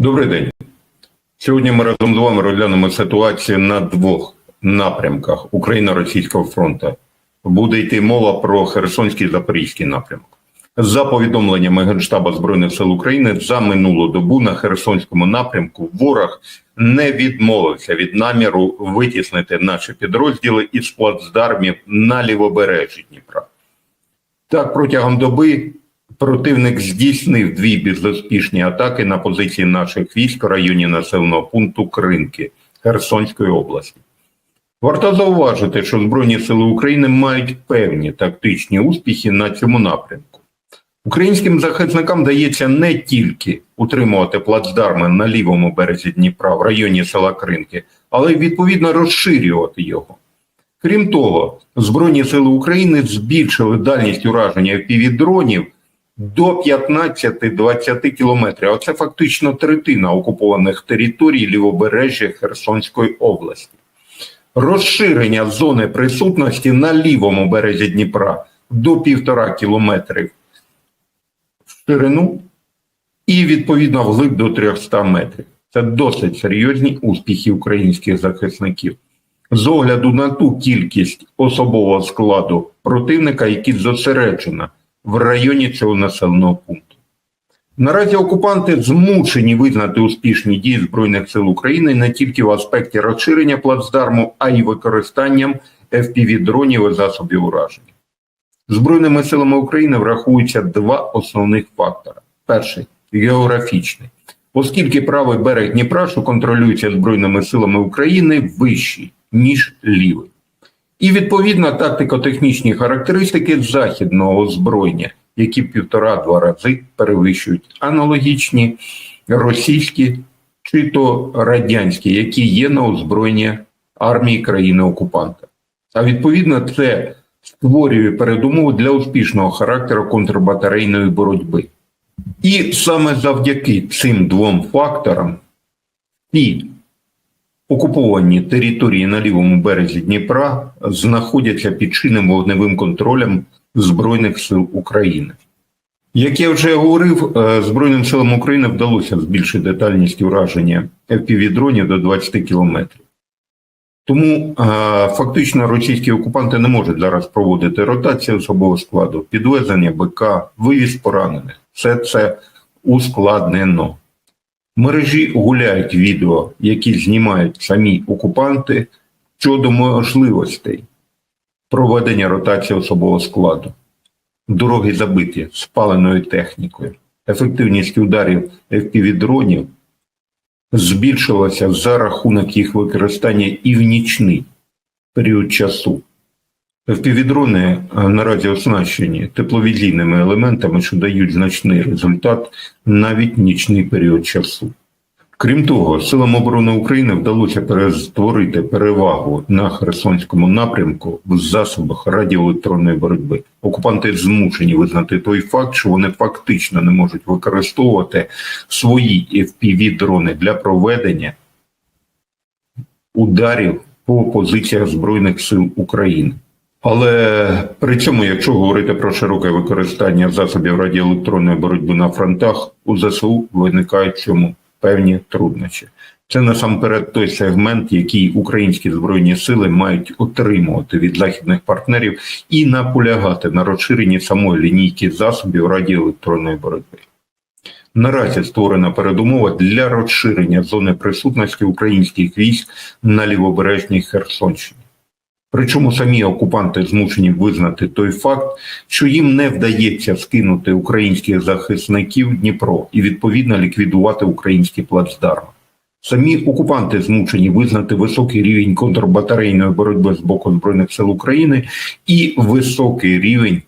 Добрий день. Сьогодні ми разом з вами розглянемо ситуацію на двох напрямках Україно-Російського фронту. Буде йти мова про Херсонський і Запорізький напрямок. За повідомленнями Генштаба Збройних сил України, за минулу добу на Херсонському напрямку ворог не відмовився від наміру витіснити наші підрозділи із плацдармів на лівобережжі Дніпра. Так, протягом доби противник здійснив дві безуспішні атаки на позиції наших військ у районі населеного пункту Кринки Херсонської області. Варто зауважити, що Збройні сили України мають певні тактичні успіхи на цьому напрямку. Українським захисникам дається не тільки утримувати плацдарми на лівому березі Дніпра в районі села Кринки, але й відповідно розширювати його. Крім того, Збройні сили України збільшили дальність ураження півдронів до 15-20 кілометрів. А це фактично третина окупованих територій лівобережжя Херсонської області. Розширення зони присутності на лівому березі Дніпра до півтора кілометрів в ширину і відповідно вглиб до 300 метрів. Це досить серйозні успіхи українських захисників. З огляду на ту кількість особового складу противника, які зосереджена в районі цього населеного пункту. Наразі окупанти змушені визнати успішні дії Збройних сил України не тільки в аспекті розширення плацдарму, а й використанням FPV-дронів і засобів ураження. Збройними силами України врахуються два основних фактори: перший географічний, оскільки правий берег Дніпра, що контролюється Збройними силами України, вищий, ніж лівий. І відповідно тактико-технічні характеристики західного озброєння, які півтора-два рази перевищують аналогічні російські чи то радянські, які є на озброєння армії країни-окупанта. А відповідно, це створює передумови для успішного характеру контрбатарейної боротьби. І саме завдяки цим двом факторам ті окуповані території на лівому березі Дніпра знаходяться під чинним вогневим контролем Збройних сил України. Як я вже говорив, е, Збройним силам України вдалося збільшити детальність ураження FPV-дронів до 20 кілометрів. Тому фактично російські окупанти не можуть зараз проводити ротацію особового складу, підвезення БК, вивіз поранених. Все це ускладнено. Мережі гуляють відео, які знімають самі окупанти щодо можливостей проведення ротації особового складу. Дороги забиті спаленою технікою. Ефективність ударів FPV-дронів збільшилася за рахунок їх використання і в нічний період часу. FPV-дрони наразі оснащені тепловізійними елементами, що дають значний результат навіть нічний період часу. Крім того, силам оборони України вдалося перестворити перевагу на Херсонському напрямку в засобах радіоелектронної боротьби. Окупанти змушені визнати той факт, що вони фактично не можуть використовувати свої FPV-дрони для проведення ударів по позиціях Збройних сил України. Але при цьому, якщо говорити про широке використання засобів радіоелектронної боротьби на фронтах, у ЗСУ виникають цьому певні труднощі. Це насамперед той сегмент, який українські збройні сили мають отримувати від західних партнерів і наполягати на розширенні самої лінійки засобів радіоелектронної боротьби. Наразі створена передумова для розширення зони присутності українських військ на лівобережній Херсонщині. Причому самі окупанти змушені визнати той факт, що їм не вдається скинути українських захисників Дніпро і відповідно ліквідувати українські плацдарми. Самі окупанти змушені визнати високий рівень контрбатарейної боротьби з боку Збройних сил України і високий рівень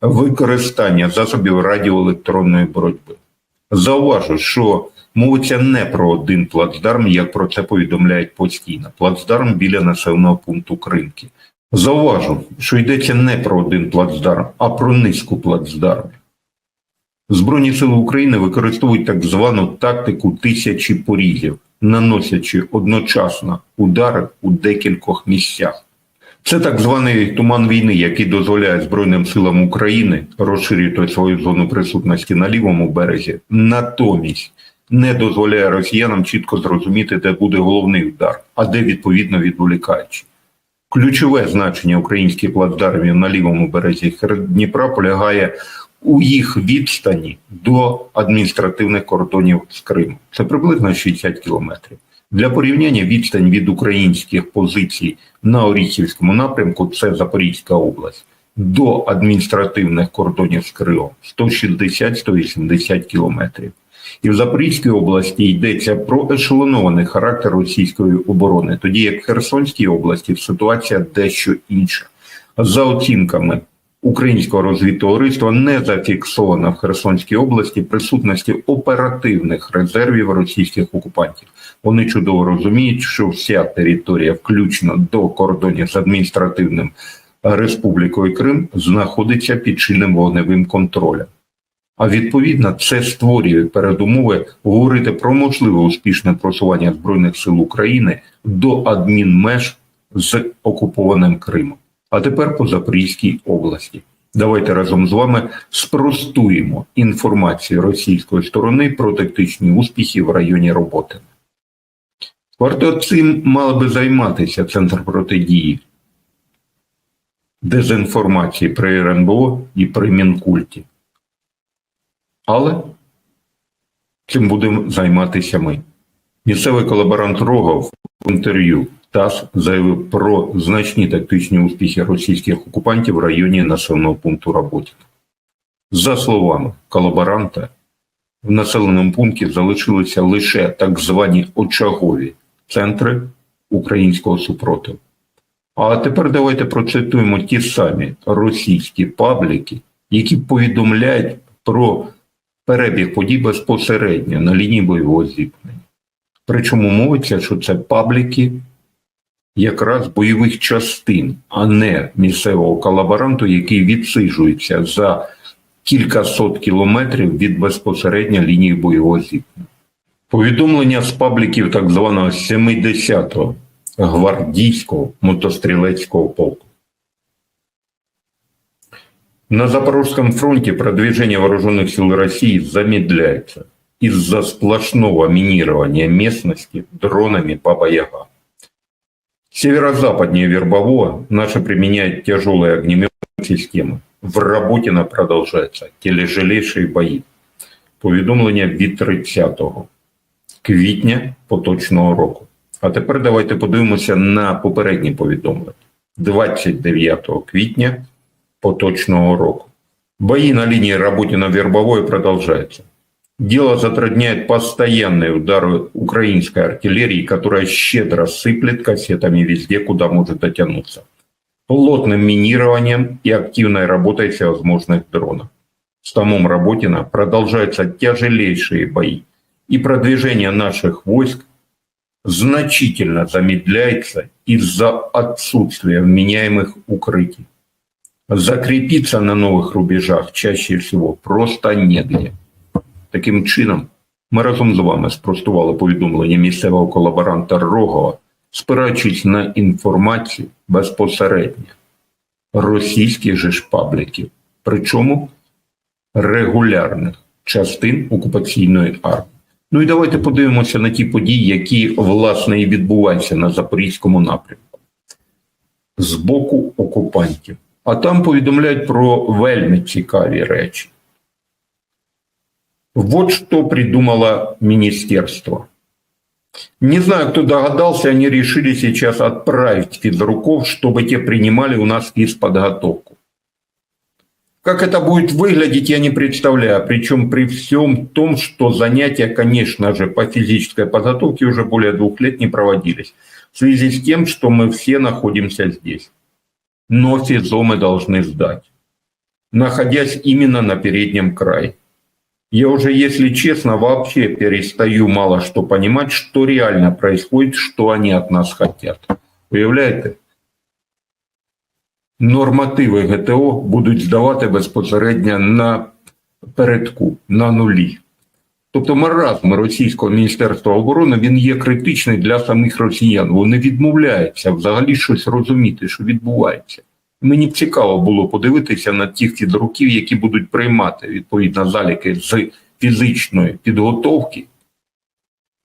використання засобів радіоелектронної боротьби. Зауважу, що мовиться не про один плацдарм, як про це повідомляють постійно. Плацдарм біля населеного пункту Кринки. Зауважу, що йдеться не про один плацдарм, а про низку плацдармів. Збройні сили України використовують так звану тактику тисячі порізів, наносячи одночасно удари у декількох місцях. Це так званий туман війни, який дозволяє Збройним силам України розширювати свою зону присутності на лівому березі, натомість не дозволяє росіянам чітко зрозуміти, де буде головний удар, а де відповідно відволікаючи. Ключове значення українських плацдармів на лівому березі Дніпра полягає у їх відстані до адміністративних кордонів з Криму. Це приблизно 60 кілометрів. Для порівняння відстань від українських позицій на Оріхівському напрямку це Запорізька область до адміністративних кордонів з Кримом 160-180 кілометрів. І в Запорізькій області йдеться про ешелонований характер російської оборони, тоді як в Херсонській області ситуація дещо інша. За оцінками українського розвідтовариства не зафіксовано в Херсонській області присутності оперативних резервів російських окупантів. Вони чудово розуміють, що вся територія, включно до кордонів з адміністративним Республікою Крим, знаходиться під чинним вогневим контролем. А відповідно, це створює передумови говорити про можливе успішне просування збройних сил України до адмінмеж з окупованим Кримом. А тепер по Запорізькій області. Давайте разом з вами спростуємо інформацію російської сторони про тактичні успіхи в районі роботи. Варто цим мали би займатися Центр протидії дезінформації при РНБО і при Мінкульті. Але цим будемо займатися ми. Місцевий колаборант Рогов в інтерв'ю ТАСС заявив про значні тактичні успіхи російських окупантів в районі населеного пункту Роботіна. За словами колаборанта, в населеному пункті залишилися лише так звані очагові центри українського супротиву. А тепер давайте процитуємо ті самі російські пабліки, які повідомляють про перебіг подій безпосередньо на лінії бойового зіткнення. Причому мовиться, що це пабліки якраз бойових частин, а не місцевого колаборанту, який відсиджується за кілька сот кілометрів від безпосередньо лінії бойового зіткнення. Повідомлення з пабліків так званого 70-го гвардійського мотострілецького полку. На Запорожском фронте продвижение вооруженных сил России замедляется из-за сплошного минирования местности дронами Баба-Яга. Северо-западнее Вербового наши применяют тяжелые огнеметные системы. В Работино продолжаются тележелейшие бої. Повідомлення від 30 квітня поточного року. А тепер давайте подивимося на попередні повідомлення 29 квітня поточного року. Бои на линии Работино-Вербовое продолжаются. Дело затрудняет постоянные удары украинской артиллерии, которая щедро сыплет кассетами везде, куда может дотянуться. Плотным минированием и активной работой всевозможных дронов. В самом Работино продолжаются тяжелейшие бои, и продвижение наших войск значительно замедляется из-за отсутствия вменяемых укрытий. Закрепиться на новых рубежах чаще всего просто негде. Таким чином, ми разом з вами спростували повідомлення місцевого колаборанта Рогова, спираючись на інформацію безпосередньо російських же ж пабліків, причому регулярних частин окупаційної армії. Ну і давайте подивимося на ті події, які власне і відбуваються на Запорізькому напрямку з боку окупантів. А там повідомляють про вельми цікаві речі. Вот что придумало министерство. Не знаю, кто догадался, они решили сейчас отправить физруков, чтобы те принимали у нас физподготовку. Как это будет выглядеть, я не представляю. Причем при всем том, что занятия, конечно же, по физической подготовке уже более двух лет не проводились. В связи с тем, что мы все находимся здесь. Но ФИЗО мы должны сдать, находясь именно на переднем крае. Я уже, если честно, вообще перестаю мало что понимать, что реально происходит, что они от нас хотят. Уявляєте? Нормативи ГТО будуть здавати безпосередньо на передку, на нулі. Тобто маразм Російського Міністерства оборони він є критичний для самих росіян. Вони відмовляються взагалі щось розуміти, що відбувається. Мені б цікаво було подивитися на тих фізруків, які будуть приймати відповідно заліки з фізичної підготовки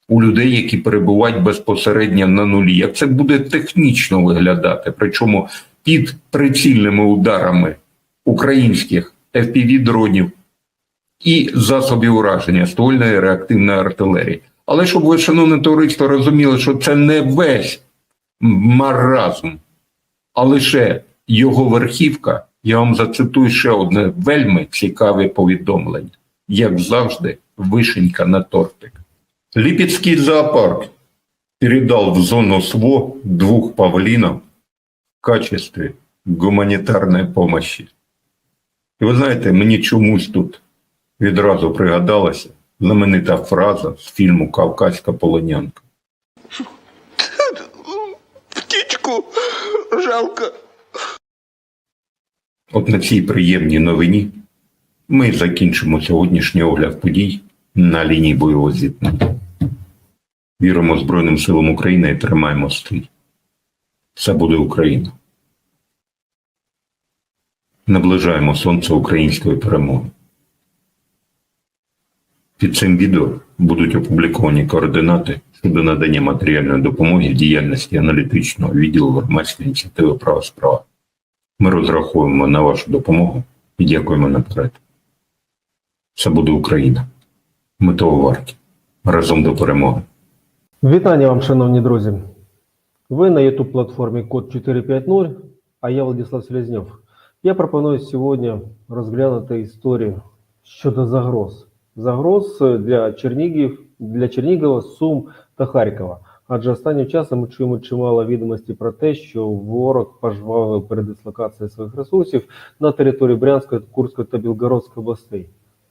у людей, які перебувають безпосередньо на нулі. Як це буде технічно виглядати? Причому під прицільними ударами українських FPV-дронів і засобів ураження ствольної реактивної артилерії. Але щоб ви, шановне товариство, розуміли, що це не весь маразм, а лише його верхівка, я вам зацитую ще одне вельми цікаве повідомлення. Як завжди, вишенька на тортик. Липецкий зоопарк передал в зону СВО двух павлинов в качестве гуманітарної помощи. І ви знаєте, мені чомусь тут відразу пригадалася знаменита фраза з фільму Кавказька полонянка. Птичку жалко. От на цій приємній новині ми закінчимо сьогоднішній огляд подій на лінії бойового зіткнення. Віримо Збройним силам України і тримаємо стрій. Це буде Україна. Наближаємо сонце української перемоги. Під цим відео будуть опубліковані координати щодо надання матеріальної допомоги діяльності аналітичного відділу громадської ініціативи права справа. Ми розраховуємо на вашу допомогу і дякуємо наперед. Це буде Україна. Ми того варті. Разом до перемоги. Вітання вам, шановні друзі. Ви на youtube платформі Код 450, а я Владислав Селезньов. Я пропоную сьогодні розглянути історію щодо загроз. Загроз для Чернігів, для Чернігова, Сум та Харкова. Адже останнім часом ми чуємо чимало відомостей про те, що ворог пожвавив передислокацію своїх ресурсів на території Брянської, Курської та Білгородської областей.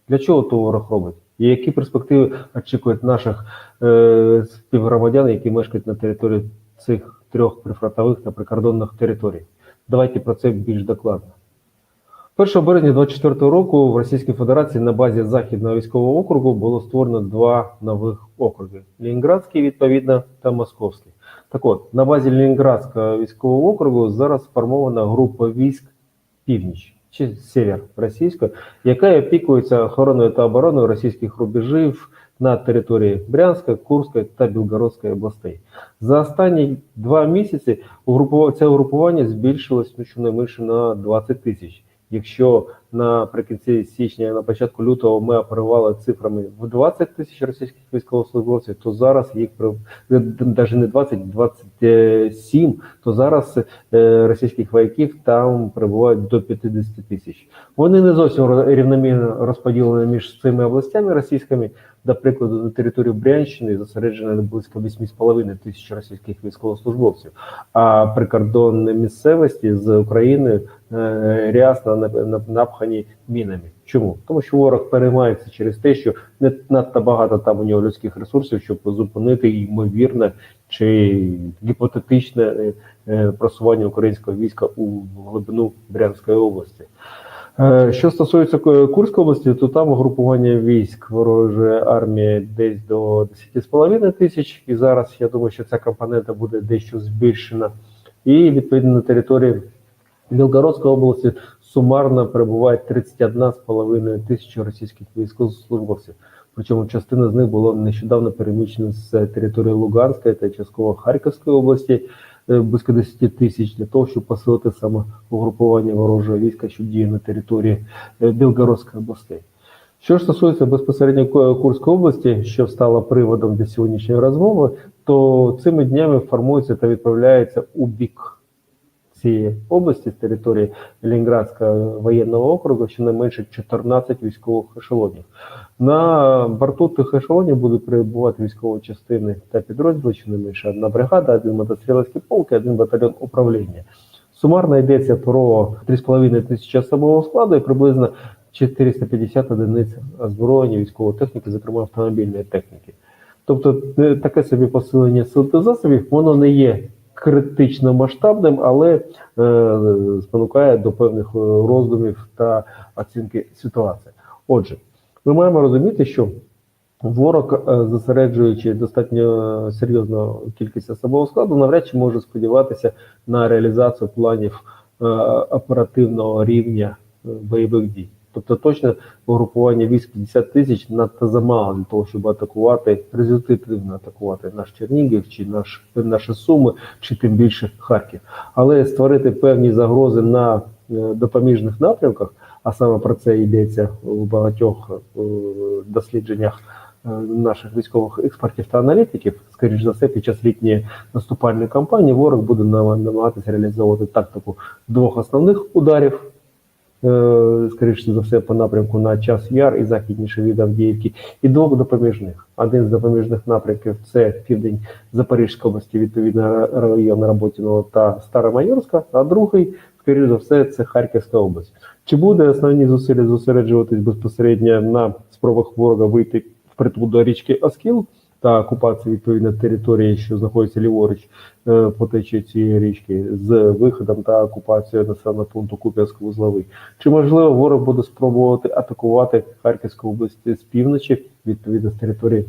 Для чого то ворог робить? І які перспективи очікують наших е, співгромадян, які мешкають на території цих трьох прифронтових та прикордонних територій? Давайте про це більш докладно. 1 березня 2024 року в Російській Федерації на базі Західного військового округу було створено два нових округи: Ленінградський, відповідно, та Московський. Так от, на базі Ленінградського військового округу зараз сформована група військ Північ чи Север російська, яка опікується охороною та обороною російських рубежів на території Брянська, Курської та Білгородської областей. За останні два місяці це угрупування збільшилось ну, щонайменше на 20 тисяч. Якщо наприкінці січня, на початку лютого ми оперували цифрами в 20 тисяч російських військовослужбовців, то зараз їх навіть не 20, 27, то зараз е, російських вояків там перебувають до 50 тисяч. Вони не зовсім рівномірно розподілені між цими областями російськими. До прикладу, на території Брянщини зосереджено близько 8,5 тисяч російських військовослужбовців, а прикордонні місцевості з Україною е, рясно нап- нап- напхані мінами. Чому? Тому що ворог переймається через те, що не надто багато там у нього людських ресурсів, щоб зупинити ймовірне чи гіпотетичне е, е, просування українського війська у глибину Брянської області. Е, Що стосується Курської області, то там угрупування військ ворожої армії десь до 10,5 тисяч, і зараз я думаю, що ця компонента буде дещо збільшена. І відповідно на території Білгородської області сумарно перебуває 31,5 тисячі російських військовослужбовців. Причому частина з них було нещодавно переміщена з території Луганської та частково Харківської області близько 10 тисяч для того, щоб посилити саме угрупування ворожого війська, що діє на території е, Білгородської областей. Що ж стосується безпосередньо Ку- Курської області, що стало приводом для сьогоднішньої розмови, то цими днями формується та відправляється у бік цієї області з території Ленінградського воєнного округу щонайменше 14 військових ешелонів. На борту тих ешелонів будуть перебувати військові частини та підрозділи, щонайменше одна бригада, один мотострілецький полк і один батальйон управління. Сумарно йдеться про 3,5 тисячі особового складу і приблизно 450 одиниць озброєння військової техніки, зокрема автомобільної техніки. Тобто е, таке собі посилення сил та засобів, воно не є критично масштабним, але е, спонукає до певних е, роздумів та оцінки ситуації. Отже, ми маємо розуміти, що ворог, е, зосереджуючи достатньо серйозну кількість особового складу, навряд чи може сподіватися на реалізацію планів оперативного рівня бойових дій. Тобто точно угрупування військ 50 тисяч надто замало для того, щоб атакувати, результативно атакувати наш Чернігів, чи наш, наші Суми, чи тим більше Харків. Але створити певні загрози на е, допоміжних напрямках, а саме про це йдеться у багатьох е, дослідженнях е, наших військових експертів та аналітиків, скоріш за все, під час літньої наступальної кампанії ворог буде намагатися реалізовувати тактику двох основних ударів. Е, Скоріше за все, по напрямку на час яр і західніше від Авдіївки, і двох допоміжних. Один з допоміжних напрямків це південь Запорізької області, відповідно район Роботіного та Старомайорська, а другий, скоріш за все, це Харківська область. Чи буде основні зусилля зосереджуватись безпосередньо на спробах ворога вийти впритул до річки Оскіл та окупації відповідно території, що знаходиться ліворуч е, по течії цієї річки, з виходом та окупацією населеного пункту Куп'янського вузловий? Чи можливо ворог буде спробувати атакувати Харківську область з півночі, відповідно з території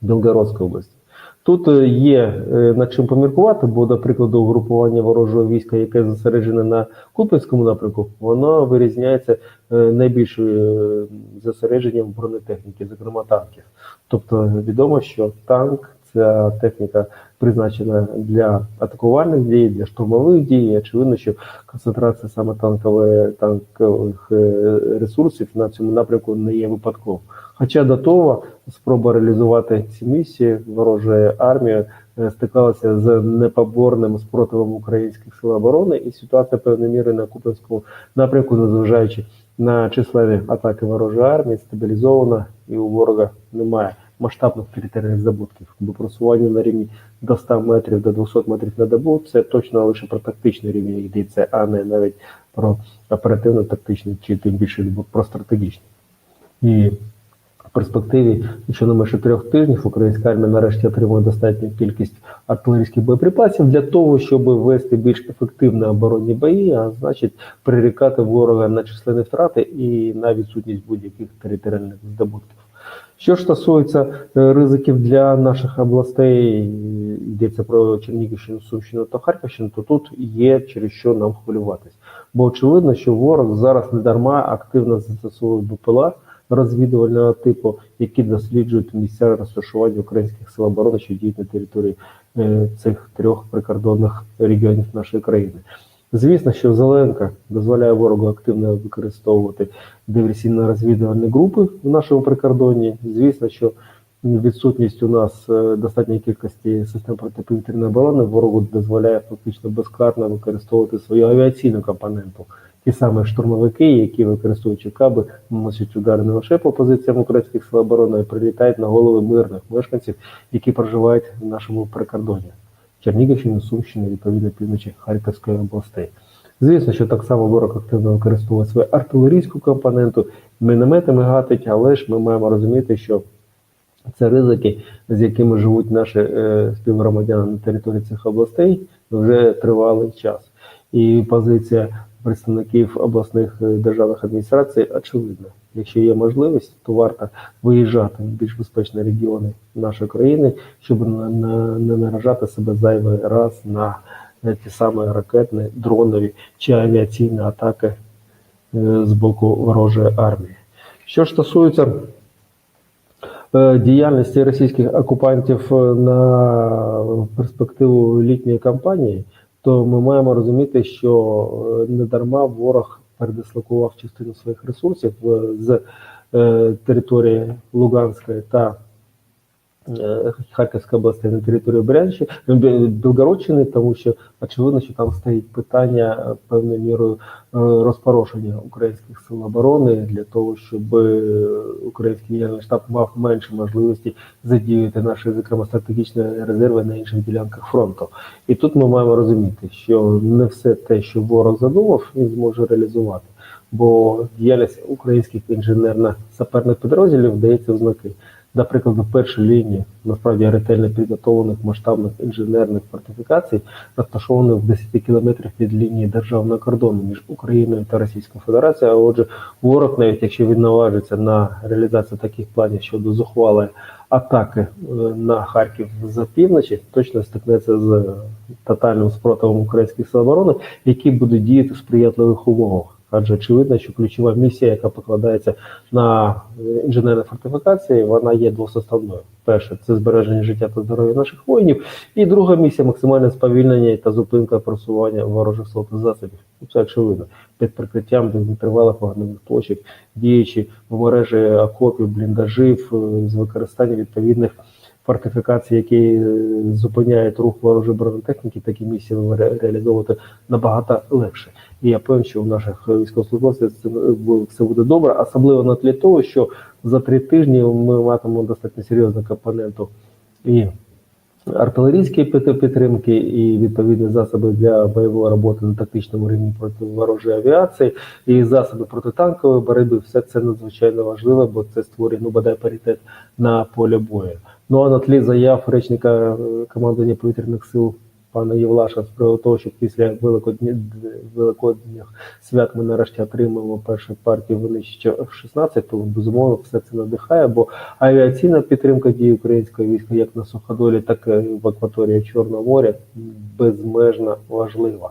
Білгородської області? Тут е, є е, над чим поміркувати, бо, наприклад, угрупування ворожого війська, яке зосереджене на Купинському напрямку, воно вирізняється найбільшою е, зосередженням бронетехніки, зокрема танків. Тобто відомо, що танк ця техніка призначена для атакувальних дій, для штурмових дій. Очевидно, що концентрація саме танкової танкових е, ресурсів на цьому напрямку не є випадково. Хоча до того спроба реалізувати ці місії ворожої армії е, стикалася з непоборним спротивом українських сил оборони, і ситуація певною мірою на Купинському напрямку, незважаючи на численні атаки ворожої армії, стабілізована, і у ворога немає масштабних територіальних здобутків. Бо просування на рівні до 100 метрів, до 200 метрів на добу це точно лише про тактичний рівень йдеться, а не навіть про оперативно-тактичний чи тим більше про стратегічний. І в перспективі, якщо не менше трьох тижнів, українська армія нарешті отримує достатню кількість артилерійських боєприпасів для того, щоб вести більш ефективні оборонні бої, а значить прирікати ворога на численні втрати і на відсутність будь-яких територіальних здобутків. Що ж стосується е, ризиків для наших областей, е, йдеться про Чернігівщину, Сумщину та Харківщину, то тут є через що нам хвилюватись. Бо очевидно, що ворог зараз не дарма активно застосовує БПЛА розвідувального типу, які досліджують місця розташування українських сил оборони, що діють на території е, цих трьох прикордонних регіонів нашої країни. Звісно, що Зеленка дозволяє ворогу активно використовувати диверсійно-розвідувальні групи в нашому прикордонні. Звісно, що відсутність у нас е, достатньої кількості систем протиповітряної оборони ворогу дозволяє фактично безкарно використовувати свою авіаційну компоненту. Ті самі штурмовики, які використовуючи каби, наносять удари не лише по позиціям українських сил оборони, прилітають на голови мирних мешканців, які проживають в нашому прикордоні. Чернігівщини, Сумщини, відповідно півночі Харківської областей. Звісно, що так само ворог активно використовує свою артилерійську компоненту, мінометами гатить, але ж ми маємо розуміти, що це ризики, з якими живуть наші е, співгромадяни на території цих областей вже тривалий час. І позиція представників обласних е, державних адміністрацій очевидна. Якщо є можливість, то варто виїжджати в більш безпечні регіони нашої країни, щоб не наражати себе зайвий раз на ті самі ракетні, дронові чи авіаційні атаки е, з боку ворожої армії. Що ж стосується е, діяльності російських окупантів е, на перспективу літньої кампанії, то ми маємо розуміти, що е, недарма ворог передислокував частину своїх ресурсів е, з е, території Луганської та е, Харківської області на територію Брянщини, Бі- Білгородщини, тому що очевидно, що там стоїть питання е, певною мірою е, розпорошення українських сил оборони для того, щоб український генеральний штаб мав менше можливості задіяти наші, зокрема, стратегічні резерви на інших ділянках фронту. І тут ми маємо розуміти, що не все те, що ворог задумав, він зможе реалізувати. Бо діяльність українських інженерно-саперних підрозділів вдається в знаки. До прикладу, перша лінія насправді ретельно підготовлених масштабних інженерних фортифікацій розташована в 10 кілометрах від лінії державного кордону між Україною та Російською Федерацією. А отже, ворог, навіть якщо він наважиться на реалізацію таких планів щодо зухвалої атаки е, на Харків з півночі, точно стикнеться з тотальним спротивом українських сил оборони, які будуть діяти в сприятливих умовах. Адже очевидно, що ключова місія, яка покладається на е, інженерні фортифікації, вона є двосоставною. Перше це збереження життя та здоров'я наших воїнів, і друга місія максимальне сповільнення та зупинка просування ворожих сил та засобів. Ну, Це очевидно. Під прикриттям тривалих вогневих точок, діючи в мережі окопів, бліндажів е, з використанням відповідних фортифікацій, які е, зупиняють рух ворожої бронетехніки, такі місії ре- реалізовувати набагато легше. І я певен, що у наших військовослужбовців це, буде добре, особливо на тлі того, що за три тижні ми матимемо достатньо серйозну компоненту і артилерійської підтримки, і відповідні засоби для бойової роботи на тактичному рівні проти ворожої авіації, і засоби протитанкової боротьби. Все це надзвичайно важливо, бо це створює ну бодай паритет на полі бою. Ну а на тлі заяв речника е, командування повітряних сил пана Євлаша з приводу того, що після великодні великодніх свят ми нарешті отримаємо першу партію винищувача F-16, то безумовно все це надихає, бо авіаційна підтримка дій українського війська як на суходолі, так і в акваторії Чорного моря безмежно важлива.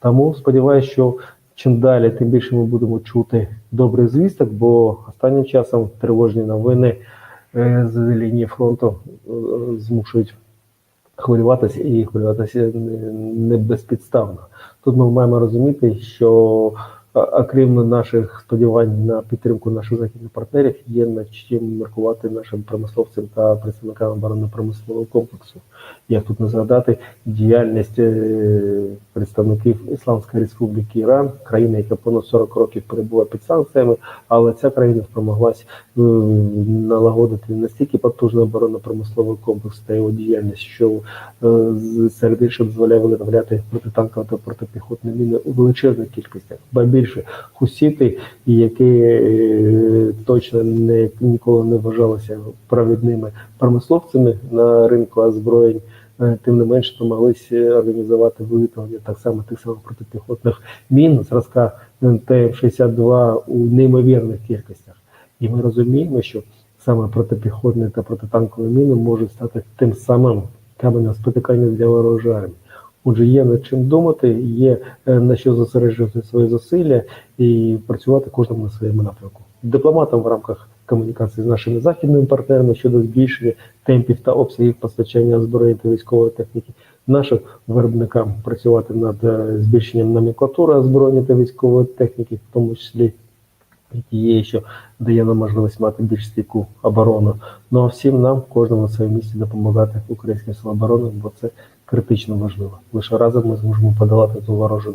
Тому сподіваюся, що чим далі, тим більше ми будемо чути добрих звісток, бо останнім часом тривожні новини е, з лінії фронту е, змушують хвилюватися і хвилюватися не- безпідставно. Тут ми маємо розуміти, що окрім наших сподівань на підтримку наших західних партнерів, є над чим міркувати нашим промисловцям та представникам оборонно-промислового комплексу. Як тут не згадати діяльність е, представників Ісламської Республіки Іран, країни, яка понад 40 років перебула під санкціями, але ця країна спромоглась е, налагодити настільки потужний оборонно-промисловий комплекс та його діяльність, що е, серед іншого дозволяє виготовляти протитанкові та протипіхотні міни у величезних кількостях, ба більше хусіти, які е, точно не ніколи не вважалися провідними промисловцями на ринку озброєнь. е, Тим не менше намагалися організувати виготовлення так само тих самих протипіхотних мін зразка ТМ-62 у неймовірних кількостях. І ми розуміємо, що саме протипіхотні та протитанкові міни можуть стати тим самим каменем спотикання для ворожої армії. Отже, є над чим думати, є е, на що зосереджувати свої зусилля і працювати кожному на своєму напрямку. Дипломатам в рамках комунікації з нашими західними партнерами щодо збільшення темпів та обсягів постачання озброєння та військової техніки, нашим виробникам працювати над е, збільшенням номенклатури озброєння та військової техніки, в тому числі тієї, що дає нам можливість мати більш стійку оборону. Ну а всім нам, кожному на своєму місці, допомагати українським силам оборони, бо це критично важливо. Лише разом ми зможемо подолати ту ворожу